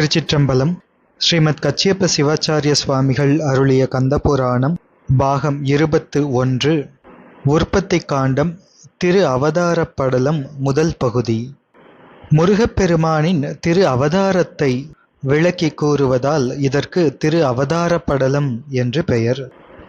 திருச்சிற்றம்பலம் ஸ்ரீமத் கச்சியப்ப சிவாச்சாரிய சுவாமிகள் அருளிய கந்தபுராணம் பாகம் இருபத்து ஒன்று உற்பத்தி காண்டம் திரு அவதார படலம் முதல் பகுதி. முருகப்பெருமானின் திரு அவதாரத்தை விளக்கி கூறுவதால் இதற்கு திரு அவதார படலம் என்று பெயர்.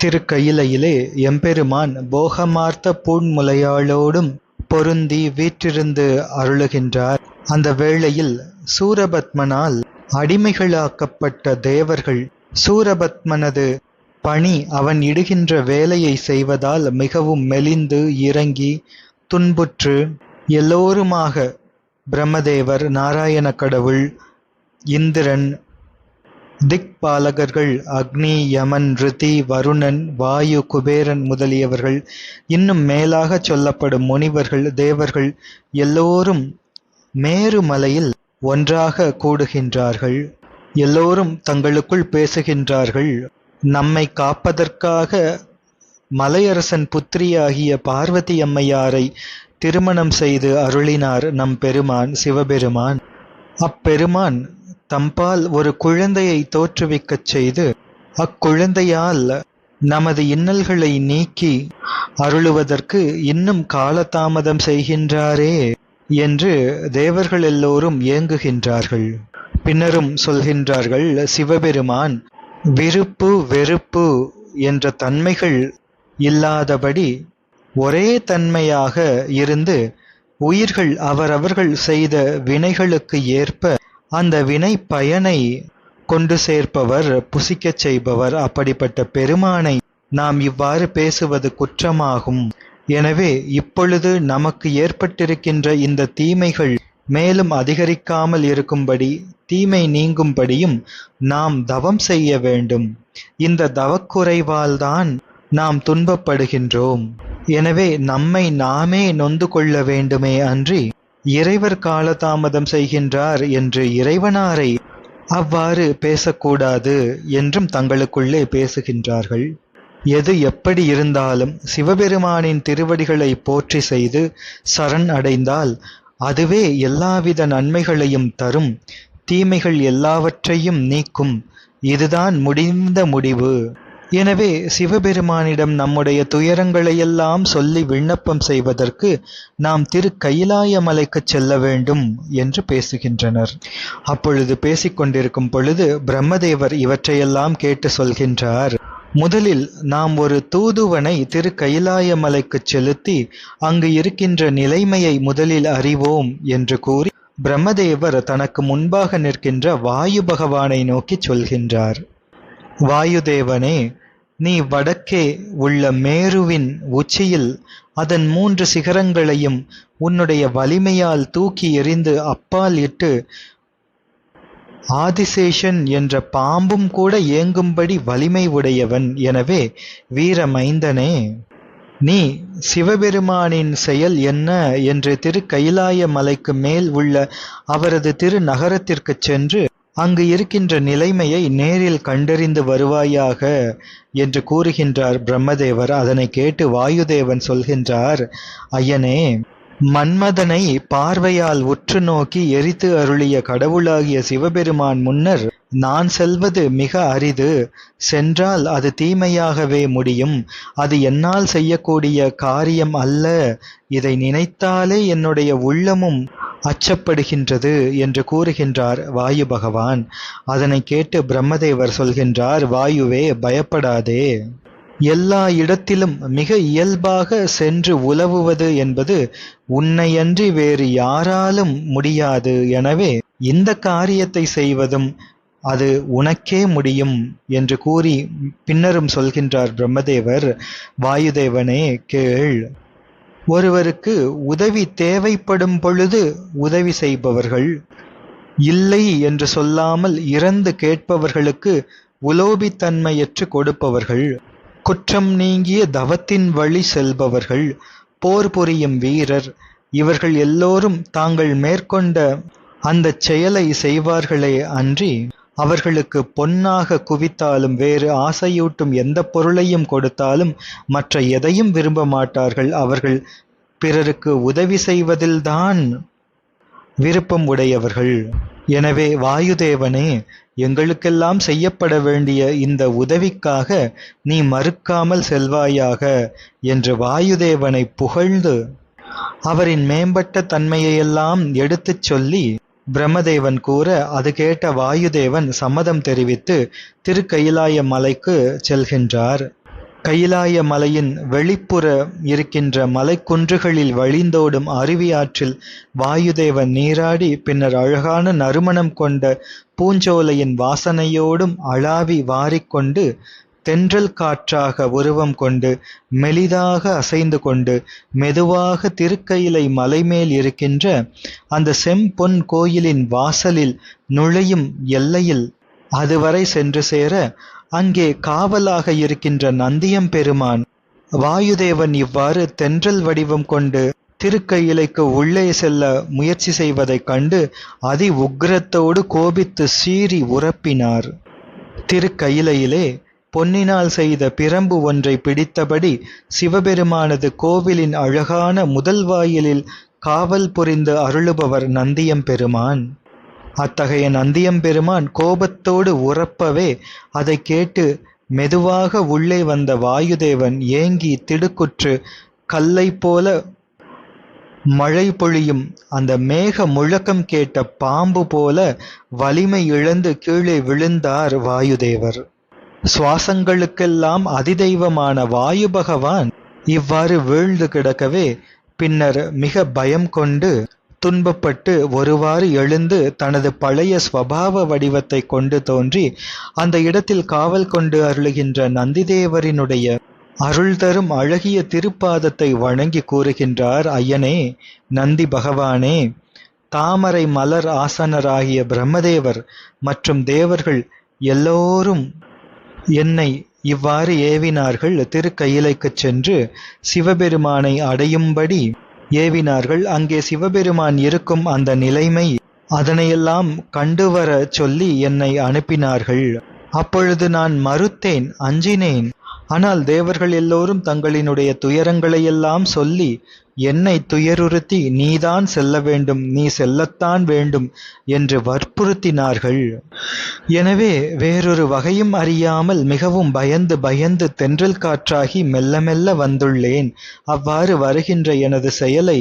திருக்கையிலையிலே எம்பெருமான் போகமார்த்த பூண்முலையாளோடும் பொருந்தி வீற்றிருந்து அருளுகின்றார். அந்த வேளையில் சூரபத்மனால் அடிமைகளாக்கப்பட்ட தேவர்கள் சூரபத்மனது பணி அவன் இடுகின்ற வேலையை செய்வதால் மிகவும் மெலிந்து இறங்கி துன்புற்று எல்லோருமாக பிரம்மதேவர் நாராயண கடவுள் இந்திரன் திக்பாலகர்கள் அக்னி யமன் ரிதி வருணன் வாயு குபேரன் முதலியவர்கள் இன்னும் மேலாக சொல்லப்படும் முனிவர்கள் தேவர்கள் எல்லோரும் மேருமலையில் ஒன்றாக கூடுகின்றார்கள். எல்லோரும் தங்களுக்குள் பேசுகின்றார்கள். நம்மை காப்பதற்காக மலையரசன் புத்திரியாகிய பார்வதி அம்மையாரை திருமணம் செய்து அருளினார் நம் பெருமான் சிவபெருமான். அப்பெருமான் தம்பால் ஒரு குழந்தையை தோற்றுவிக்கச் செய்து அக்குழந்தையால் நமது இன்னல்களை நீக்கி அருளுவதற்கு இன்னும் காலதாமதம் செய்கின்றாரே. என்று தேவர்கள் எல்லோரும் ஏங்குகின்றார்கள். பின்னரும் சொல்கின்றார்கள் சிவபெருமான் விருப்பு வெறுப்பு என்ற தன்மைகள் இல்லாதபடி ஒரே தன்மையாக இருந்து உயிர்கள் அவரவர்கள் செய்த வினைகளுக்கு ஏற்ப அந்த வினை பயனை கொண்டு சேர்ப்பவர் புசிக்கச் செய்பவர். அப்படிப்பட்ட பெருமானை நாம் இவ்வாறு பேசுவது குற்றமாகும். எனவே இப்பொழுது நமக்கு ஏற்பட்டிருக்கின்ற இந்த தீமைகள் மேலும் அதிகரிக்காமல் இருக்கும்படி தீமை நீங்கும்படியும் நாம் தவம் செய்ய வேண்டும். இந்த தவக்குறைவால்தான் நாம் துன்பப்படுகின்றோம். எனவே நம்மை நாமே நொந்து கொள்ள வேண்டுமே அன்றி இறைவர் காலதாமதம் செய்கின்றார் என்று இறைவனாரை அவ்வாறு பேசக்கூடாது என்றும் தங்களுக்குள்ளே பேசுகின்றார்கள். எது எப்படி இருந்தாலும் சிவபெருமானின் திருவடிகளை போற்றி செய்து சரண் அடைந்தால் அதுவே எல்லாவித நன்மைகளையும் தரும். தீமைகள் எல்லாவற்றையும் நீக்கும். இதுதான் முடிந்த முடிவு. எனவே சிவபெருமானிடம் நம்முடைய துயரங்களையெல்லாம் சொல்லி விண்ணப்பம் செய்வதற்கு நாம் திரு கைலாய மலைக்கு செல்ல வேண்டும் என்று பேசுகின்றனர். அப்பொழுது பேசிக்கொண்டிருக்கும் பொழுது பிரம்மதேவர் இவற்றையெல்லாம் கேட்டு சொல்கின்றார். முதலில் நாம் ஒரு தூதுவனை திரு கைலாய மலைக்கு செலுத்தி அங்கு இருக்கின்ற நிலைமையை முதலில் அறிவோம் என்று கூறி பிரம்மதேவர் தனக்கு முன்பாக நிற்கின்ற வாயு பகவானை நோக்கி சொல்கின்றார். வாயுதேவனே நீ வடக்கே உள்ள மேருவின் உச்சியில் அதன் மூன்று சிகரங்களையும் உன்னுடைய வலிமையால் தூக்கி எறிந்து அப்பால் இட்டு ஆதிசேஷன் என்ற பாம்பும் கூட ஏங்கும்படி வலிமை உடையவன். எனவே வீரமைந்தனே நீ சிவபெருமானின் செயல் என்ன என்று திரு கைலாய மலைக்கு மேல் உள்ள அவரது திரு நகரத்திற்குச் சென்று அங்கு இருக்கின்ற நிலைமையை நேரில் கண்டறிந்து வருவாயாக என்று கூறுகின்றார் பிரம்மதேவர். அதனை கேட்டு வாயுதேவன் சொல்கின்றார் ஐயனே மன்மதனை பார்வையால் உற்று நோக்கி எரித்து அருளிய கடவுளாகிய சிவபெருமான் முன்னர் நான் செல்வது மிக அரிது. சென்றால் அது தீமையாகவே முடியும். அது என்னால் செய்யக்கூடிய காரியம் அல்ல. இதை நினைத்தாலே என்னுடைய உள்ளமும் அச்சப்படுகின்றது என்று கூறுகின்றார் வாயு பகவான். அதனை கேட்டு பிரம்மதேவர் சொல்கின்றார் வாயுவே பயப்படாதே. எல்லா இடத்திலும் மிக இயல்பாக சென்று உலவுவது என்பது உன்னையன்றி வேறு யாராலும் முடியாது. எனவே இந்த காரியத்தை செய்வதும் அது உனக்கே முடியும் என்று கூறி பின்னரும் சொல்கின்றார் பிரம்மதேவர். வாயுதேவனே கேள். ஒருவருக்கு உதவி தேவைப்படும் பொழுது உதவி செய்பவர்கள் இல்லை என்று சொல்லாமல் இறந்து கேட்பவர்களுக்கு உலோபித்தன்மையற்று கொடுப்பவர்கள். குற்றம் நீங்கிய தவத்தின் வழி செல்பவர்கள் போர் புரியும் வீரர் இவர்கள் எல்லோரும் தாங்கள் மேற்கொண்ட அந்தச் செயலை செய்வார்களே அன்றி அவர்களுக்கு பொன்னாக குவித்தாலும் வேறு ஆசையூட்டும் எந்த பொருளையும் கொடுத்தாலும் மற்ற எதையும் விரும்ப மாட்டார்கள். அவர்கள் பிறருக்கு உதவி செய்வதில்தான் விருப்பம் உடையவர்கள். எனவே வாயுதேவனே எங்களுக்கெல்லாம் செய்யப்பட வேண்டிய இந்த உதவிக்காக நீ மறுக்காமல் செல்வாயாக என்று வாயுதேவனை புகழ்ந்து அவரின் மேம்பட்ட தன்மையையெல்லாம் எடுத்துச் சொல்லி பிரம்மதேவன் கூற அது கேட்ட வாயுதேவன் சம்மதம் தெரிவித்து திருக்கயிலாய மலைக்கு செல்கின்றார். கைலாய மலையின் வெளிப்புற இருக்கின்ற மலைக்குன்றுகளில் வழிந்தோடும் அருவி ஆற்றில் வாயுதேவன் நீராடி பின்னர் அழகான நறுமணம் கொண்ட பூஞ்சோலையின் வாசனையோடும் அளாவி வாரிக்கொண்டு தென்றல் காற்றாக உருவம் கொண்டு மெலிதாக அசைந்து கொண்டு மெதுவாக திருக்கையிலை மலைமேல் இருக்கின்ற அந்த செம்பொன் கோயிலின் வாசலில் நுழையும் எல்லையில் அதுவரை சென்று சேர அங்கே காவலாக இருக்கின்ற நந்தியம் பெருமான் வாயுதேவன் இவ்வாறு தென்றல் வடிவம் கொண்டு திருக்கையிலைக்கு உள்ளே செல்ல முயற்சி செய்வதைக் கண்டு அதி உக்கிரத்தோடு கோபித்து சீறி உரப்பினார். திருக்கயிலையிலே பொன்னினால் செய்த பிரம்பு ஒன்றை பிடித்தபடி சிவபெருமானது கோவிலின் அழகான முதல் வாயிலில் காவல் புரிந்து அருளுபவர் நந்தியம் பெருமான். அத்தகைய நந்தியம்பெருமான் கோபத்தோடு உறப்பவே அதை கேட்டு மெதுவாக உள்ளே வந்த வாயுதேவன் ஏங்கி திடுக்குற்று கல்லை போல மழை பொழியும். அந்த மேக முழக்கம் கேட்ட பாம்பு போல வலிமை இழந்து கீழே விழுந்தார் வாயுதேவர். சுவாசங்களுக்கெல்லாம் அதிதெய்வமான வாயு பகவான் இவ்வாறு வீழ்ந்து கிடக்கவே பின்னர் மிக பயம் கொண்டு துன்பப்பட்டு ஒருவாறு எழுந்து தனது பழைய ஸ்வபாவ வடிவத்தை கொண்டு தோன்றி அந்த இடத்தில் காவல் கொண்டு அருளுகின்ற நந்திதேவரினுடைய அருள் தரும் அழகிய திருப்பாதத்தை வணங்கி கூறுகின்றார் ஐயனே நந்தி பகவானே! தாமரை மலர் ஆசனராகிய பிரம்மதேவர் மற்றும் தேவர்கள் எல்லோரும் என்னை இவ்வாறு ஏவினார்கள் திருக்கயிலைக்குச் சென்று சிவபெருமானை அடையும்படி ஏவினார்கள். அங்கே சிவபெருமான் இருக்கும் அந்த நிலைமை அதனையெல்லாம் கண்டுவர சொல்லி என்னை அனுப்பினார்கள். அப்பொழுது நான் மறுத்தேன் அஞ்சினேன். ஆனால் தேவர்கள் எல்லோரும் தங்களினுடைய துயரங்களையெல்லாம் சொல்லி என்னை துயருறுத்தி நீதான் செல்ல வேண்டும் நீ செல்லத்தான் வேண்டும் என்று வற்புறுத்தினார்கள். எனவே வேறொரு வகையும் அறியாமல் மிகவும் பயந்து பயந்து தென்றல் காற்றாகி மெல்ல மெல்ல வந்துள்ளேன். அவ்வாறு வருகின்ற எனது செயலை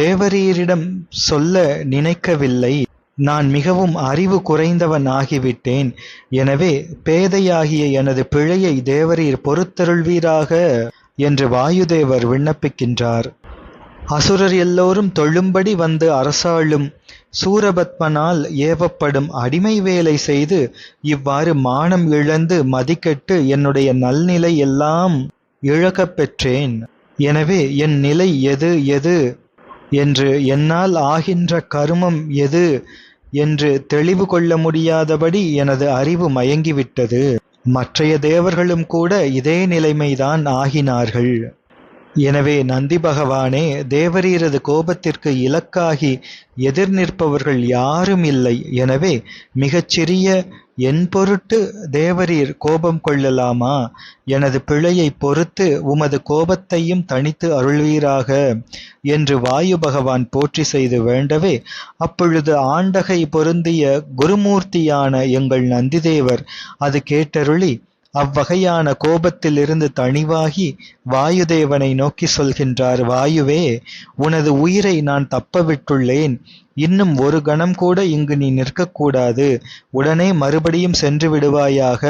தேவரீரிடம் சொல்ல நினைக்கவில்லை. நான் மிகவும் அறிவு குறைந்தவன் ஆகிவிட்டேன். எனவே பேதையாகிய எனது பிழையை தேவரீர் பொறுத்தருள்வீராக என்று வாயுதேவர் விண்ணப்பிக்கின்றார். அசுரர் எல்லோரும் தொழும்படி வந்து அரசாளும் சூரபத்மனால் ஏவப்படும் அடிமை வேலை செய்து இவ்வாறு மானம் இழந்து மதிக்கெட்டு என்னுடைய நல்நிலை எல்லாம் இழக்கப் பெற்றேன். எனவே என் நிலை எது எது? என்று என்னால் ஆகின்ற கருமம் எது? என்று தெளிவு கொள்ள முடியாதபடி எனது அறிவு மயங்கிவிட்டது. மற்றைய தேவர்களும் கூட இதே நிலைமைதான் ஆகினார்கள். எனவே நந்தி பகவானே தேவரீரது கோபத்திற்கு இலக்காகி எதிர் நிற்பவர்கள் யாரும் இல்லை. எனவே மிகச்சிறிய என் பொருட்டு தேவரீர் கோபம் கொள்ளலாமா? எனது பிழையை பொறுத்து உமது கோபத்தையும் தனித்து அருள்வீராக என்று வாயு பகவான் போற்றி செய்து வேண்டவே அப்பொழுது ஆண்டகை பொருந்திய குருமூர்த்தியான எங்கள் நந்திதேவர் அது கேட்டருளி அவ்வகையான கோபத்திலிருந்து தணிவாகி வாயுதேவனை நோக்கி சொல்கின்றார் வாயுவே உனது உயிரை நான் தப்பவிட்டுள்ளேன். இன்னும் ஒரு கணம் கூட இங்கு நீ நிற்கக்கூடாது. உடனே மறுபடியும் சென்று விடுவாயாக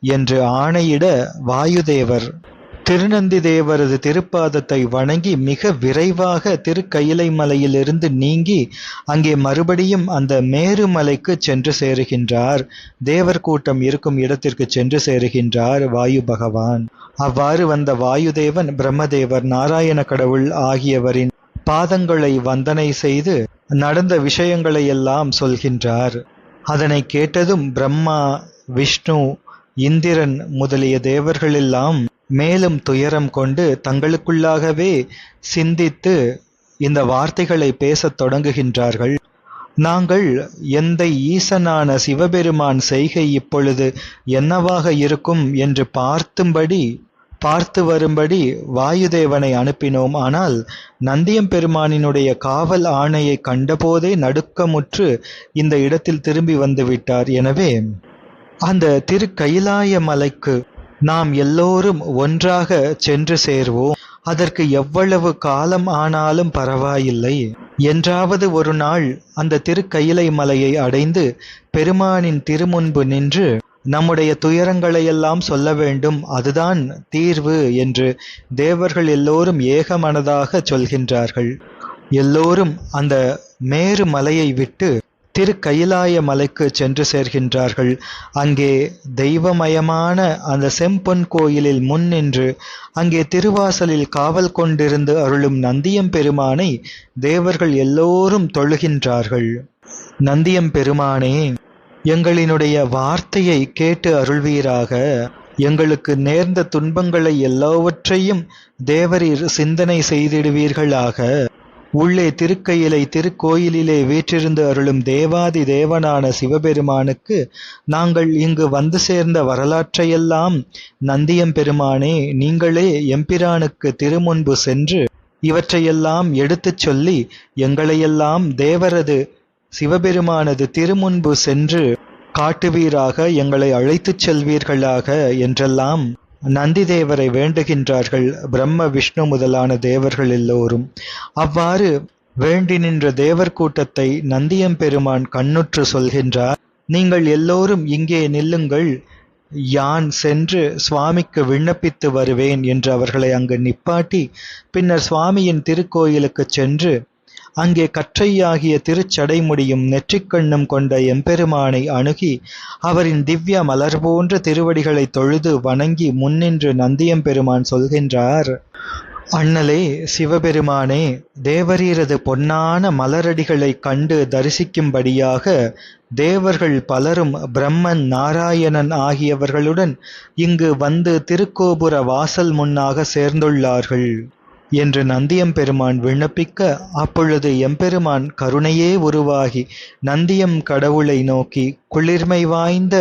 என்று ஆணையிட வாயுதேவர். திருநந்தி தேவரது திருப்பாதத்தை வணங்கி மிக விரைவாக திருக்கயிலை மலையிலிருந்து நீங்கி அங்கே மறுபடியும் அந்த மேருமலைக்கு சென்று சேருகின்றார். தேவர் கூட்டம் இருக்கும் இடத்திற்கு சென்று சேருகின்றார் வாயு பகவான். அவ்வாறு வந்த வாயுதேவன் பிரம்மதேவர் நாராயண கடவுள் ஆகியவரின் பாதங்களை வந்தனை செய்து நடந்த விஷயங்களை எல்லாம் சொல்கின்றார். அதனை கேட்டதும் பிரம்மா விஷ்ணு இந்திரன் முதலிய தேவர்களெல்லாம் மேலும் துயரம் கொண்டு தங்களுக்குள்ளாகவே சிந்தித்து இந்த வார்த்தைகளை பேசத் தொடங்குகின்றார்கள். நாங்கள் எந்த ஈசனான சிவபெருமான் செய்கை இப்பொழுது என்னவாக இருக்கும்? என்று பார்த்தும்படி பார்த்து வரும்படி வாயுதேவனை அனுப்பினோம். ஆனால் நந்தியம்பெருமானினுடைய காவல் ஆணையை கண்டபோதே நடுக்கமுற்று இந்த இடத்தில் திரும்பி வந்துவிட்டார் எனவே அந்த திருக்கயிலாய மலைக்கு நாம் எல்லோரும் ஒன்றாக சென்று சேர்வோம். அதற்கு எவ்வளவு காலம் ஆனாலும் பரவாயில்லை. என்றாவது ஒரு நாள் அந்த திருக்கயிலை மலையை அடைந்து பெருமானின் திருமுன்பு நின்று நம்முடைய துயரங்களையெல்லாம் சொல்ல வேண்டும். அதுதான் தீர்வு என்று தேவர்கள் எல்லோரும் ஏகமனதாக சொல்கின்றார்கள். எல்லோரும் அந்த மேரு மலையை விட்டு திருக்கயிலாய மலைக்கு சென்று சேர்கின்றார்கள். அங்கே தெய்வமயமான அந்த செம்பொன் கோயிலில் முன் நின்று அங்கே திருவாசலில் காவல் கொண்டிருந்து அருளும் நந்தியம் பெருமானை தேவர்கள் எல்லோரும் தொழுகின்றார்கள். நந்தியம் பெருமானே எங்களினுடைய வார்த்தையை கேட்டு அருள்வீராக. எங்களுக்கு நேர்ந்த துன்பங்களை எல்லாவற்றையும் தேவரீர் சிந்தனை செய்திடுவீர்களாக. உள்ளே திருக்கையிலை திருக்கோயிலிலே வீற்றிருந்து அருளும் தேவாதி தேவனான சிவபெருமானுக்கு நாங்கள் இங்கு வந்து சேர்ந்த வரலாற்றையெல்லாம் நந்தியம் பெருமானே நீங்களே எம்பிரானுக்கு திருமுன்பு சென்று இவற்றையெல்லாம் எடுத்துச் சொல்லி எங்களையெல்லாம் தேவரது சிவபெருமானது திருமுன்பு சென்று காட்டுவீராக எங்களை அழைத்துச் செல்வீர்களாக என்றெல்லாம் நந்திதேவரை வேண்டுகின்றார்கள். பிரம்ம விஷ்ணு முதலான தேவர்கள் எல்லோரும். அவ்வாறு வேண்டி நின்ற தேவர் கூட்டத்தை நந்தியம்பெருமான் கண்ணுற்று சொல்கின்றார். நீங்கள் எல்லோரும் இங்கே நில்லுங்கள். யான் சென்று சுவாமிக்கு விண்ணப்பித்து வருவேன் என்று அவர்களை அங்கு நிப்பாட்டி பின்னர் சுவாமியின் திருக்கோயிலுக்குச் சென்று அங்கே கற்றையாகிய திருச்சடைமுடியும் நெற்றிக்கண்ணும் கொண்ட எம்பெருமானை அணுகி அவரின் திவ்ய மலர் போன்ற திருவடிகளை தொழுது வணங்கி முன்னின்று நந்தியம்பெருமான் சொல்கின்றார் அண்ணலே சிவபெருமானே தேவரீரது பொன்னான மலரடிகளை கண்டு தரிசிக்கும்படியாக தேவர்கள் பலரும் பிரம்மன் நாராயணன் ஆகியவர்களுடன் இங்கு வந்து திருக்கோபுர வாசல் முன்னாக சேர்ந்துள்ளார்கள். என்று நந்தியம் பெருமான் விண்ணப்பிக்க அப்பொழுது எம்பெருமான் கருணையே உருவாகி நந்தியம் கடவுளை நோக்கி குளிர்மை வாய்ந்த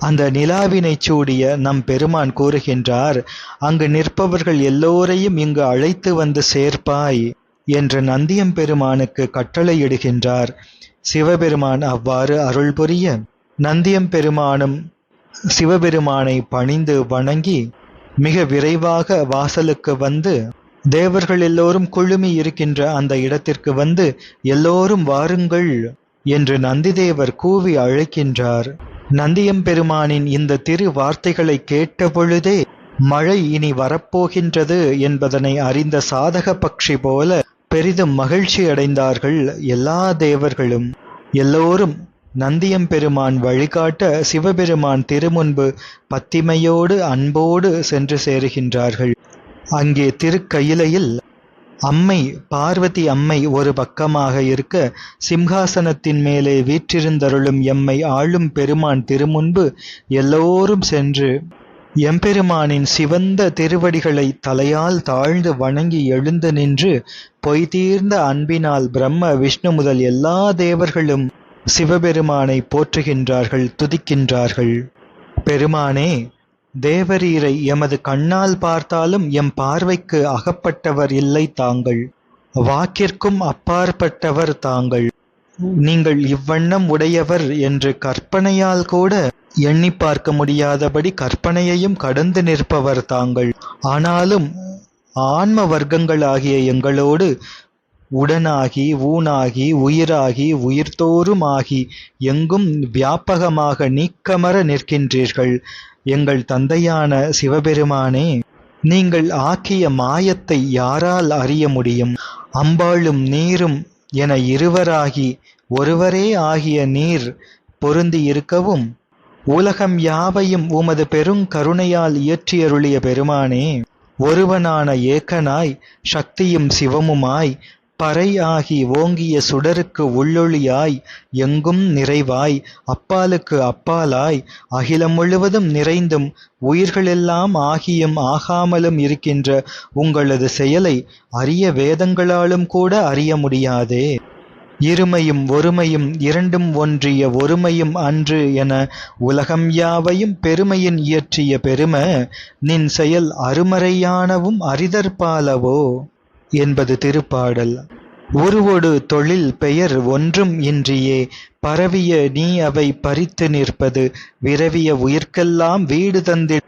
அந்த நிலாவினை சூடிய நம் பெருமான் கூறுகின்றார் அங்கு நிற்பவர்கள் எல்லோரையும் இங்கு அழைத்து வந்து சேர்ப்பாய் என்று நந்தியம் பெருமானுக்கு கட்டளையிடுகின்றார். சிவபெருமான் அவ்வாறு அருள் புரிய நந்தியம் பெருமானும் சிவபெருமானை பணிந்து வணங்கி மிக விரைவாக வாசலுக்கு வந்து தேவர்கள் எல்லோரும் குழுமி இருக்கின்ற அந்த இடத்திற்கு வந்து எல்லோரும் வாருங்கள் என்று நந்திதேவர் கூவி அழைக்கின்றார். நந்தியம்பெருமானின் இந்த திரு வார்த்தைகளை கேட்ட பொழுதே மழை இனி வரப்போகின்றது என்பதனை அறிந்த சாதக பக்ஷி போல பெரிதும் மகிழ்ச்சி அடைந்தார்கள் எல்லா தேவர்களும். எல்லோரும் நந்தியம்பெருமான் வழிகாட்ட சிவபெருமான் திருமுன்பு பத்திமையோடு அன்போடு சென்று சேருகின்றார்கள். அங்கே திருக்கயிலையில் அம்மை பார்வதி அம்மை ஒரு பக்கமாக இருக்க சிம்ஹாசனத்தின் மேலே வீற்றிருந்தருளும் எம்மை ஆளும் பெருமான் திருமுன்பு எல்லோரும் சென்று எம்பெருமானின் சிவந்த திருவடிகளை தலையால் தாழ்ந்து வணங்கி எழுந்து நின்று பொய்தீர்ந்த அன்பினால் பிரம்ம விஷ்ணு முதல் எல்லா தேவர்களும் சிவபெருமானை போற்றுகின்றார்கள் துதிக்கின்றார்கள். பெருமானே தேவரீரை எமது கண்ணால் பார்த்தாலும் எம் பார்வைக்கு அகப்பட்டவர் இல்லை தாங்கள். வாக்கிற்கும் அப்பாற்பட்டவர் தாங்கள். நீங்கள் இவ்வண்ணம் உடையவர் என்று கற்பனையால் கூட எண்ணி பார்க்க முடியாதபடி கற்பனையையும் கடந்து நிற்பவர் தாங்கள். ஆனாலும் ஆன்ம வர்க்கங்களாகிய எங்களோடு உடனாகி ஊனாகி உயிராகி உயிர்த்தோறுமாகி எங்கும் வியாபகமாக நீக்கமர நிற்கின்றீர்கள். எங்கள் தந்தையான சிவபெருமானே நீங்கள் ஆக்கிய மாயத்தை யாரால் அறிய முடியும்? அம்பாளும் நீரும் என இருவராகி ஒருவரே ஆகிய நீர் பொருந்தி இருக்கவும்? உலகம் யாவையும் உமது பெருங்கருணையால் இயற்றியருளிய பெருமானே ஒருவனான ஏக்கனாய் சக்தியும் சிவமுமாய் பறை ஆகி ஓங்கிய சுடருக்கு உள்ளொளியாய் எங்கும் நிறைவாய் அப்பாலுக்கு அப்பாலாய் அகிலம் முழுவதும் நிறைந்தும் உயிர்களெல்லாம் ஆகியும் ஆகாமலும் இருக்கின்ற உங்களது செயலை அரிய வேதங்களாலும் கூட அறிய முடியாதே. இருமையும் ஒருமையும் இரண்டும் ஒன்றிய ஒருமையும் அன்று என உலகம் யாவையும் பெருமையின் இயற்றிய பெரும நின் செயல் அருமறையானவும் அரிதற்பாலவோ என்பது திருப்பாடல். உருவொடு தொழில் பெயர் ஒன்றும் இன்றியே பரவிய நீ அவை பறித்து நிற்பது விரவிய உயிர்க்கெல்லாம் வீடு தந்தி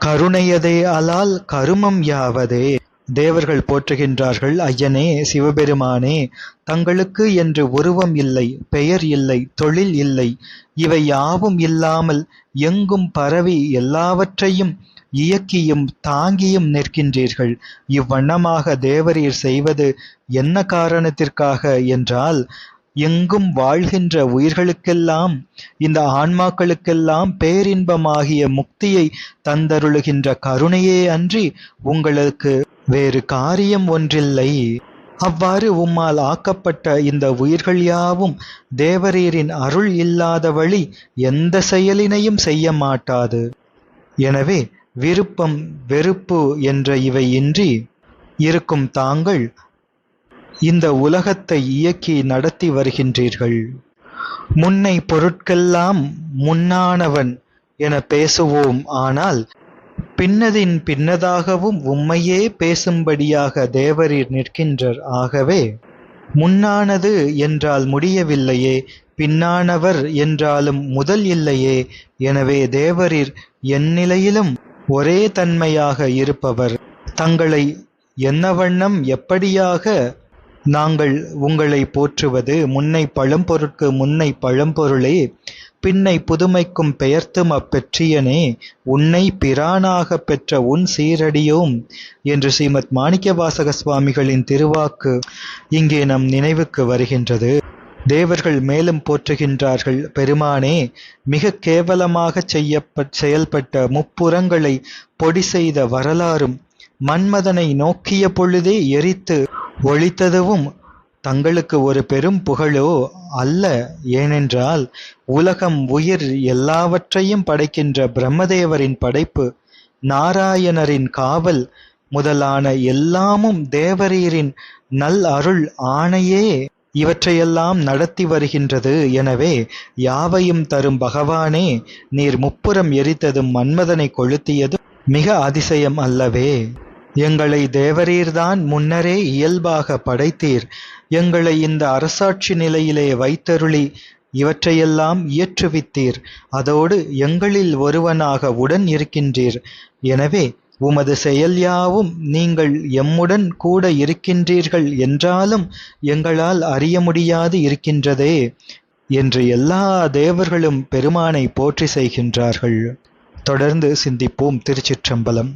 கருணையதே அலால் கருமம் யாவதே. தேவர்கள் போற்றுகின்றார்கள் ஐயனே சிவபெருமானே தங்களுக்கு என்று உருவம் இல்லை பெயர் இல்லை தொழில் இல்லை இவை யாவும் இல்லாமல் எங்கும் பரவி எல்லாவற்றையும் இயக்கியும் தாங்கியும் நிற்கின்றீர்கள். இவ்வண்ணமாக தேவரீர் செய்வது என்ன காரணத்திற்காக என்றால் எங்கும் வாழ்கின்ற உயிர்களுக்கெல்லாம் இந்த ஆன்மாக்களுக்கெல்லாம் பேரின்பமாகிய முக்தியை தந்தருளுகின்ற கருணையே அன்றி உங்களுக்கு வேறு காரியம் ஒன்றில்லை. அவ்வாறு உம்மால் ஆக்கப்பட்ட இந்த உயிர்கள் யாவும் தேவரீரின் அருள் இல்லாத வழி எந்த செயலினையும் செய்ய மாட்டாது. எனவே விருப்பம் வெறுப்பு என்ற இவை இன்றி இருக்கும் தாங்கள் இந்த உலகத்தை இயக்கி நடத்தி வருகின்றீர்கள். முன்னை பொருட்கெல்லாம் முன்னானவன் என பேசுவோம் ஆனால் பின்னதின் பின்னதாகவும் உம்மையே பேசும்படியாக தேவரீர் நிற்கின்றர். ஆகவே முன்னானது என்றால் முடியவில்லையே பின்னானவர் என்றாலும் முதல் இல்லையே எனவே தேவரீர் எந்நிலையிலும் ஒரே தன்மையாக இருப்பவர். தங்களை என்ன வண்ணம் எப்படியாக நாங்கள் உங்களை போற்றுவது? முன்னை பழம்பொருட்கு முன்னை பழம்பொருளே பின்னை புதுமைக்கும் பெயர்த்தும் அப்பெற்றியனே உன்னை பிரானாகப் பெற்ற உன் சீரடியோம் என்று ஸ்ரீமத் மாணிக்கவாசக சுவாமிகளின் திருவாக்கு இங்கே நம் நினைவுக்கு வருகின்றது. தேவர்கள் மேலும் போற்றுகின்றார்கள். பெருமானே மிக கேவலமாகச் செய்யப்பட் செயல்பட்ட முப்புறங்களை பொடி செய்த வரலாறும் மன்மதனை நோக்கிய பொழுதே எரித்து ஒழித்ததுவும் தங்களுக்கு ஒரு பெரும் புகழோ அல்ல. ஏனென்றால் உலகம் உயிர் எல்லாவற்றையும் படைக்கின்ற பிரம்மதேவரின் படைப்பு நாராயணரின் காவல் முதலான எல்லாமும் தேவரீரின் நல் அருள் ஆணையே. இவற்றையெல்லாம் நடத்தி வருகின்றது. எனவே யாவையும் தரும் பகவானே நீர் முப்புறம் எரித்ததும் மன்மதனை கொளுத்தியதும் மிக அதிசயம் அல்லவே. எங்களை தேவரீர்தான் முன்னரே இயல்பாக படைத்தீர். எங்களை இந்த அரசாட்சி நிலையிலே வைத்தருளி இவற்றையெல்லாம் இயற்றுவித்தீர். அதோடு எங்களில் ஒருவனாக உடன் இருக்கின்றீர். எனவே உமது செயல் யாவும் நீங்கள் எம்முடன் கூட இருக்கின்றீர்கள் என்றாலும் எங்களால் அறிய முடியாது இருக்கின்றதே என்று எல்லா தேவர்களும் பெருமானை போற்றி செய்கின்றார்கள். தொடர்ந்து சிந்திப்போம் திருச்சிற்றம்பலம்.